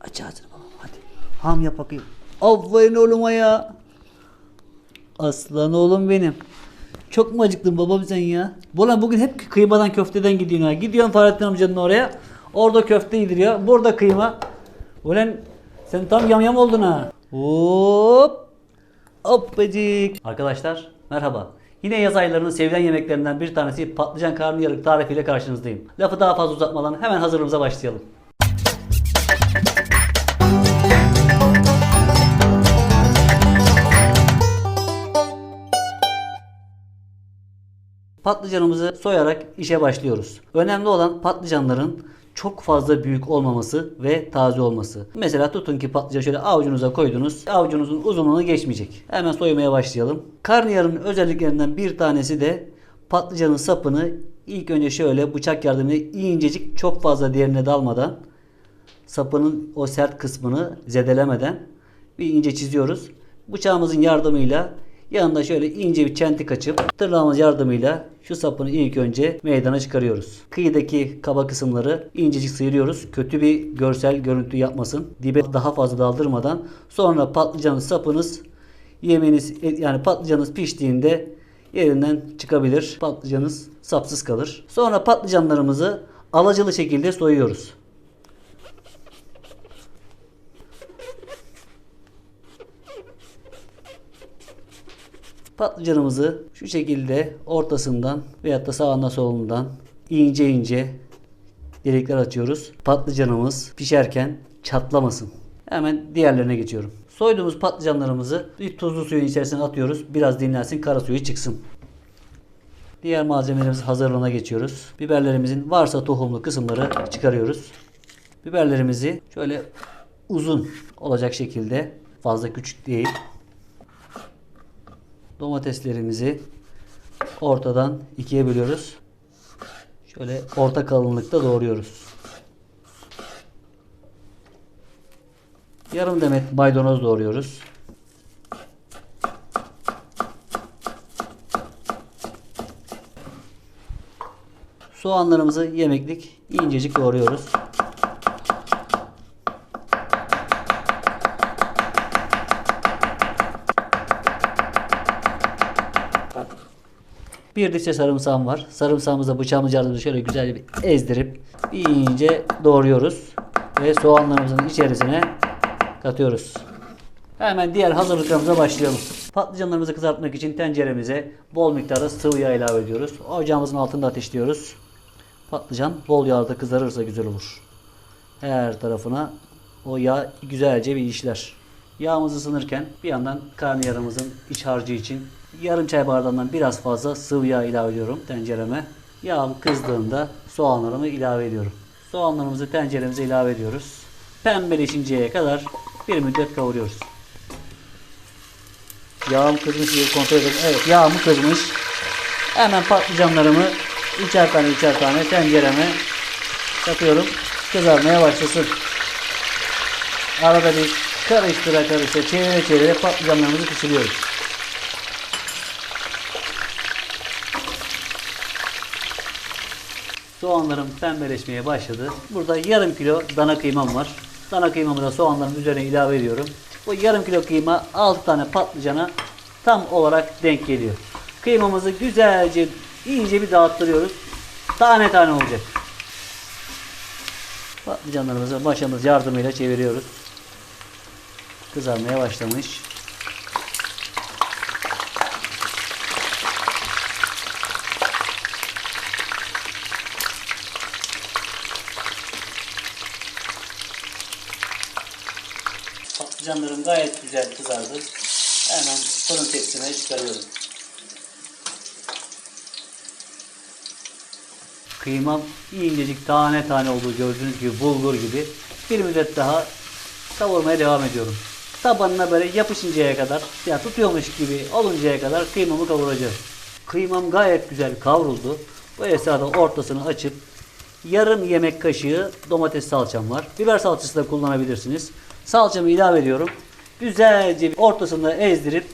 Aç ağzını baba hadi. Ham yap bakayım. Aferin oğluma ya. Aslan oğlum benim. Çok mu acıktın babam sen ya? Ulan bugün hep kıymadan köfteden gidiyorsun ha. Gidiyorsun Fahrettin amcanın oraya. Orada köfte yediriyor. Burada kıyma. Ulan sen tam yamyam oldun ha. Hop. Hoppacık. Arkadaşlar merhaba. Yine yaz aylarının sevilen yemeklerinden bir tanesi patlıcan karnıyarık tarifiyle karşınızdayım. Lafı daha fazla uzatmadan hemen hazırlığımıza başlayalım. Patlıcanımızı soyarak işe başlıyoruz. Önemli olan patlıcanların çok fazla büyük olmaması ve taze olması. Mesela tutun ki patlıcan şöyle avucunuza koydunuz. Avucunuzun uzunluğunu geçmeyecek. Hemen soymaya başlayalım. Karnıyarın özelliklerinden bir tanesi de patlıcanın sapını ilk önce şöyle bıçak yardımıyla incecik çok fazla derine dalmadan sapının o sert kısmını zedelemeden bir ince çiziyoruz. Bıçağımızın yardımıyla yanında şöyle ince bir çentik açıp tırnağımız yardımıyla şu sapını ilk önce meydana çıkarıyoruz. Kıyıdaki kaba kısımları incecik sıyırıyoruz. Kötü bir görsel görüntü yapmasın. Dibe daha fazla daldırmadan sonra patlıcanın sapınız yemeğiniz yani patlıcanınız piştiğinde yerinden çıkabilir. Patlıcanınız sapsız kalır. Sonra patlıcanlarımızı alacalı şekilde soyuyoruz. Patlıcanımızı şu şekilde ortasından veyahut da sağından solundan ince ince delikler açıyoruz. Patlıcanımız pişerken çatlamasın. Hemen diğerlerine geçiyorum. Soyduğumuz patlıcanlarımızı bir tuzlu suyun içerisine atıyoruz. Biraz dinlensin, kara suyu çıksın. Diğer malzemelerimiz hazırlığına geçiyoruz. Biberlerimizin varsa tohumlu kısımları çıkarıyoruz. Biberlerimizi şöyle uzun olacak şekilde fazla küçük değil domateslerimizi ortadan ikiye bölüyoruz. Şöyle orta kalınlıkta doğruyoruz. Yarım demet maydanoz doğruyoruz. Soğanlarımızı yemeklik incecik doğruyoruz. Bir diş de sarımsağım var. Sarımsağımızı bıçağımız yardımıyla şöyle güzel bir ezdirip bir ince doğruyoruz. Ve soğanlarımızın içerisine katıyoruz. Hemen diğer hazırlıklarımıza başlayalım. Patlıcanlarımızı kızartmak için tenceremize bol miktarda sıvı yağ ilave ediyoruz. Ocağımızın altında ateşliyoruz. Patlıcan bol yağda kızarırsa güzel olur. Her tarafına o yağ güzelce bir işler. Yağımız ısınırken bir yandan karnıyarımızın iç harcı için yarım çay bardağından biraz fazla sıvı yağ ilave ediyorum tencereme. Yağım kızdığında soğanlarımı ilave ediyorum. Soğanlarımızı tenceremize ilave ediyoruz. Pembeleşinceye kadar bir müddet kavuruyoruz. Yağım kızmış diye kontrol edelim. Evet yağım kızmış. Hemen patlıcanlarımı üçer tane üçer tane tencereme katıyorum. Kızarmaya başlasın. Arada bir karıştıra karıştıra çevire çevire patlıcanlarımızı pişiriyoruz. Soğanlarım pembeleşmeye başladı. Burada yarım kilo dana kıymam var. Dana kıymamı da soğanların üzerine ilave ediyorum. Bu yarım kilo kıyma 6 tane patlıcana tam olarak denk geliyor. Kıymamızı güzelce iyice bir dağıttırıyoruz. Tane tane olacak. Patlıcanlarımızı maşamız yardımıyla çeviriyoruz. Kızarmaya başlamış. Patlıcanlarım gayet güzel kızardı. Hemen fırın tepsime çıkarıyorum. Kıymam incecik tane tane olduğu gördüğünüz gibi bulgur gibi. Bir müddet daha kavurmaya devam ediyorum. Tabanına böyle yapışıncaya kadar ya tutuyormuş gibi oluncaya kadar kıymamı kavuracağım. Kıymam gayet güzel kavruldu. Bu esnada ortasını açıp yarım yemek kaşığı domates salçam var. Biber salçası da kullanabilirsiniz. Salçamı ilave ediyorum. Güzelce bir ortasında ezdirip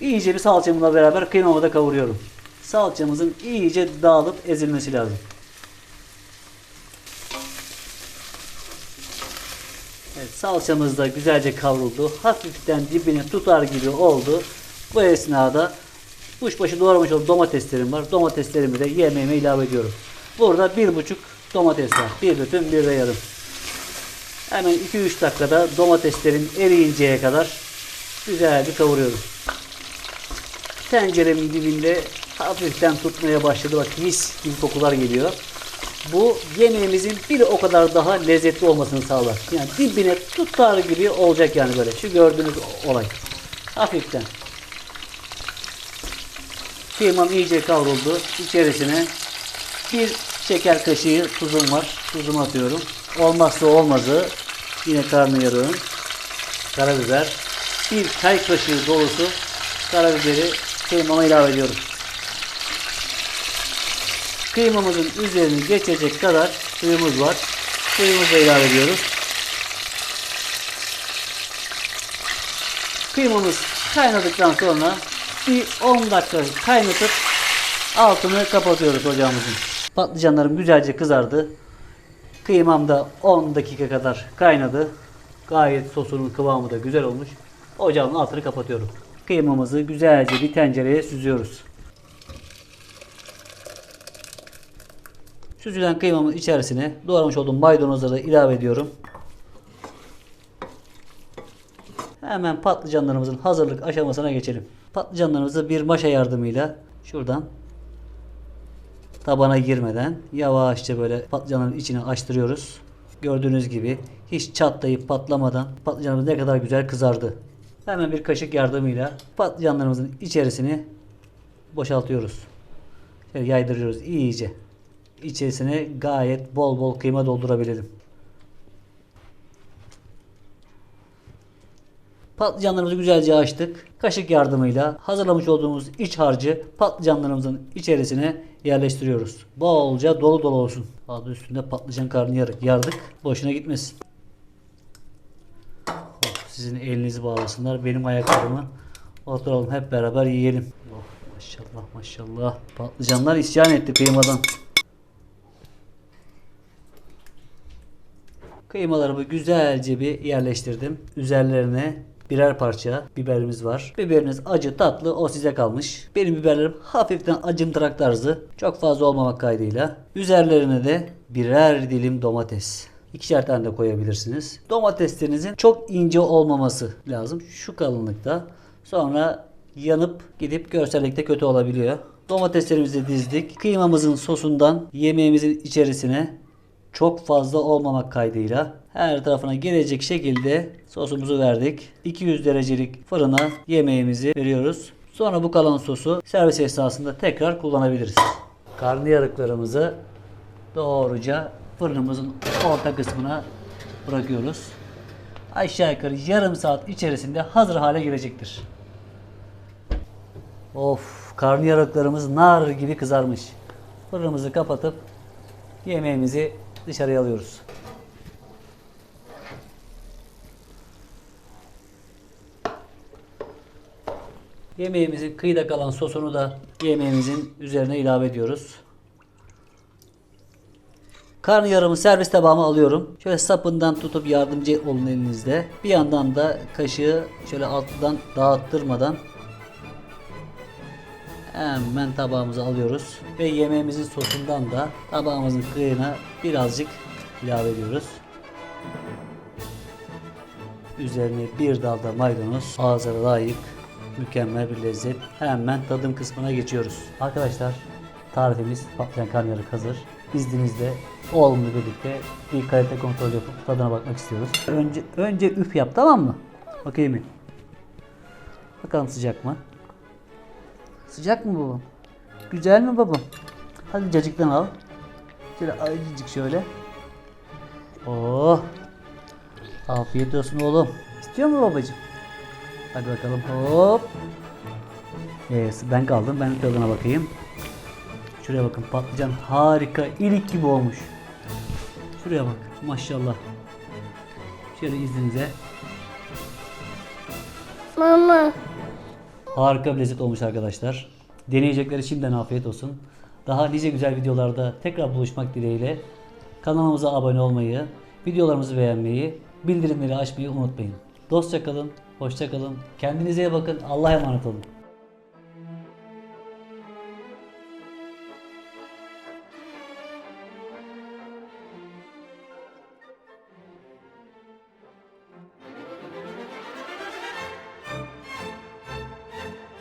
iyice bir salçamla beraber kıymamı da kavuruyorum. Salçamızın iyice dağılıp ezilmesi lazım. Evet, salçamız da güzelce kavruldu. Hafiften dibine tutar gibi oldu. Bu esnada kuşbaşı doğramış olduğum domateslerim var. Domateslerimi de yemeğime ilave ediyorum. Burada bir buçuk domates var. Bir bütün bir de yarım. Hemen 2-3 dakikada domateslerin eriyinceye kadar güzelce kavuruyorum. Tenceremin dibinde hafiften tutmaya başladı. Bak mis gibi kokular geliyor. Bu yemeğimizin bir o kadar daha lezzetli olmasını sağlar. Yani dibine tutar gibi olacak yani böyle. Şu gördüğünüz olay. Hafiften. Kıymam iyice kavruldu. İçerisine bir şeker kaşığı tuzum var. Tuzumu atıyorum. Olmazsa olmazı yine karnıyarığın karabiber. Bir çay kaşığı dolusu karabiberi kıymama ilave ediyorum. Kıymamızın üzerini geçecek kadar suyumuz var. Suyumuzu ilave ediyoruz. Kıymamız kaynadıktan sonra bir 10 dakika kaynatıp altını kapatıyoruz ocağımızın. Patlıcanlarım güzelce kızardı. Kıymam da 10 dakika kadar kaynadı. Gayet sosunun kıvamı da güzel olmuş. Ocağın altını kapatıyorum. Kıymamızı güzelce bir tencereye süzüyoruz. Süzülen kıymamın içerisine doğramış olduğum maydanozları ilave ediyorum. Hemen patlıcanlarımızın hazırlık aşamasına geçelim. Patlıcanlarımızı bir maşa yardımıyla şuradan tabana girmeden yavaşça böyle patlıcanların içine açtırıyoruz. Gördüğünüz gibi hiç çatlayıp patlamadan patlıcanımız ne kadar güzel kızardı. Hemen bir kaşık yardımıyla patlıcanlarımızın içerisini boşaltıyoruz. Şöyle yaydırıyoruz iyice. İçerisine gayet bol bol kıyma doldurabilelim. Patlıcanlarımızı güzelce açtık. Kaşık yardımıyla hazırlamış olduğumuz iç harcı patlıcanlarımızın içerisine yerleştiriyoruz. Bolca dolu dolu olsun. Adı üstünde patlıcan karnıyarık yardık. Boşuna gitmesin. Oh, sizin elinizi bağlasınlar. Benim ayaklarımı oturalım hep beraber yiyelim. Oh, maşallah maşallah. Patlıcanlar isyan etti kıymadan. Kıymalarımı güzelce bir yerleştirdim. Üzerlerine birer parça biberimiz var. Biberiniz acı tatlı o size kalmış. Benim biberlerim hafiften acımtırak tarzı. Çok fazla olmamak kaydıyla. Üzerlerine de birer dilim domates. İkişer tane de koyabilirsiniz. Domateslerinizin çok ince olmaması lazım. Şu kalınlıkta. Sonra yanıp gidip görsellikte kötü olabiliyor. Domateslerimizi dizdik. Kıymamızın sosundan yemeğimizin içerisine çok fazla olmamak kaydıyla her tarafına gelecek şekilde sosumuzu verdik. 200 derecelik fırına yemeğimizi veriyoruz. Sonra bu kalan sosu servis esnasında tekrar kullanabiliriz. Karnıyarıklarımızı doğruca fırınımızın orta kısmına bırakıyoruz. Aşağı yukarı yarım saat içerisinde hazır hale gelecektir. Of karnıyarıklarımız nar gibi kızarmış. Fırınımızı kapatıp yemeğimizi dışarıya alıyoruz. Yemeğimizin kıyıda kalan sosunu da yemeğimizin üzerine ilave ediyoruz. Karnıyarımı servis tabağıma alıyorum. Şöyle sapından tutup yardımcı olun elinizde. Bir yandan da kaşığı şöyle altından dağıttırmadan Hemen tabağımıza alıyoruz ve yemeğimizin sosundan da tabağımızın kıyına birazcık ilave ediyoruz. Üzerine bir dal da maydanoz ağza layık mükemmel bir lezzet. Hemen tadım kısmına geçiyoruz. Arkadaşlar tarifimiz patlıcan karnıyarık hazır. İzninizle oğlumla birlikte bir kalite kontrol yapıp tadına bakmak istiyoruz. Önce önce üf yap tamam mı? Bakayım bir. Bakalım sıcak mı? Sıcak mı babam? Güzel mi babam? Hadi cacıktan al. Şöyle azıcık şöyle. Oh. Afiyet olsun oğlum. İstiyor mu babacığım? Hadi bakalım hop. Evet, ben kaldım. Ben tadına bakayım. Şuraya bakın patlıcan harika ilik gibi olmuş. Şuraya bak maşallah. Şöyle izninizle. Mama. Harika bir lezzet olmuş arkadaşlar. Deneyecekleri şimdiden afiyet olsun. Daha nice güzel videolarda tekrar buluşmak dileğiyle kanalımıza abone olmayı, videolarımızı beğenmeyi bildirimleri açmayı unutmayın. Dostça kalın, hoşça kalın. Kendinize iyi bakın. Allah'a emanet olun.